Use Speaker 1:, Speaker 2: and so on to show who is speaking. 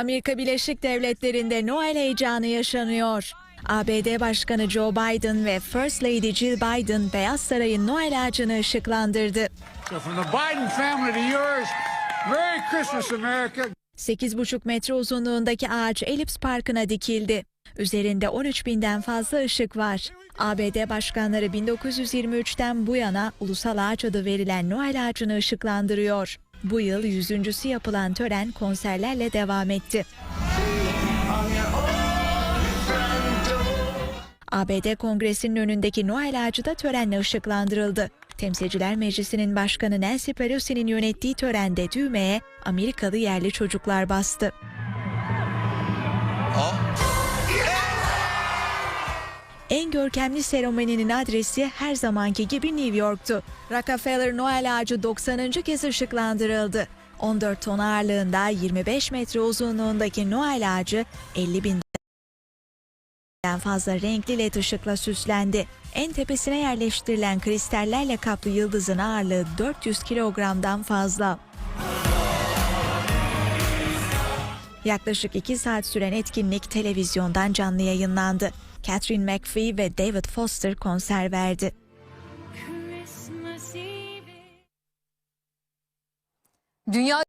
Speaker 1: Amerika Birleşik Devletleri'nde Noel heyecanı yaşanıyor. ABD Başkanı Joe Biden ve First Lady Jill Biden Beyaz Saray'ın Noel ağacını ışıklandırdı.
Speaker 2: So from the Biden family to yours, Merry Christmas, America.
Speaker 1: 8,5 metre uzunluğundaki ağaç Elips Parkı'na dikildi. Üzerinde 13 binden fazla ışık var. ABD başkanları 1923'ten bu yana ulusal ağaç adı verilen Noel ağacını ışıklandırıyor. Bu yıl yüzüncüsü yapılan tören konserlerle devam etti. ABD Kongresi'nin önündeki Noel ağacı da törenle ışıklandırıldı. Temsilciler Meclisi'nin başkanı Nancy Pelosi'nin yönettiği törende düğmeye Amerikalı yerli çocuklar bastı. En görkemli seremoninin adresi her zamanki gibi New York'tu. Rockefeller Noel ağacı 90. kez ışıklandırıldı. 14 ton ağırlığında 25 metre uzunluğundaki Noel ağacı 50 binden fazla renkli led ışıkla süslendi. En tepesine yerleştirilen kristallerle kaplı yıldızın ağırlığı 400 kilogramdan fazla. Yaklaşık 2 saat süren etkinlik televizyondan canlı yayınlandı. Catherine McPhee ve David Foster konser verdi.
Speaker 3: Dünya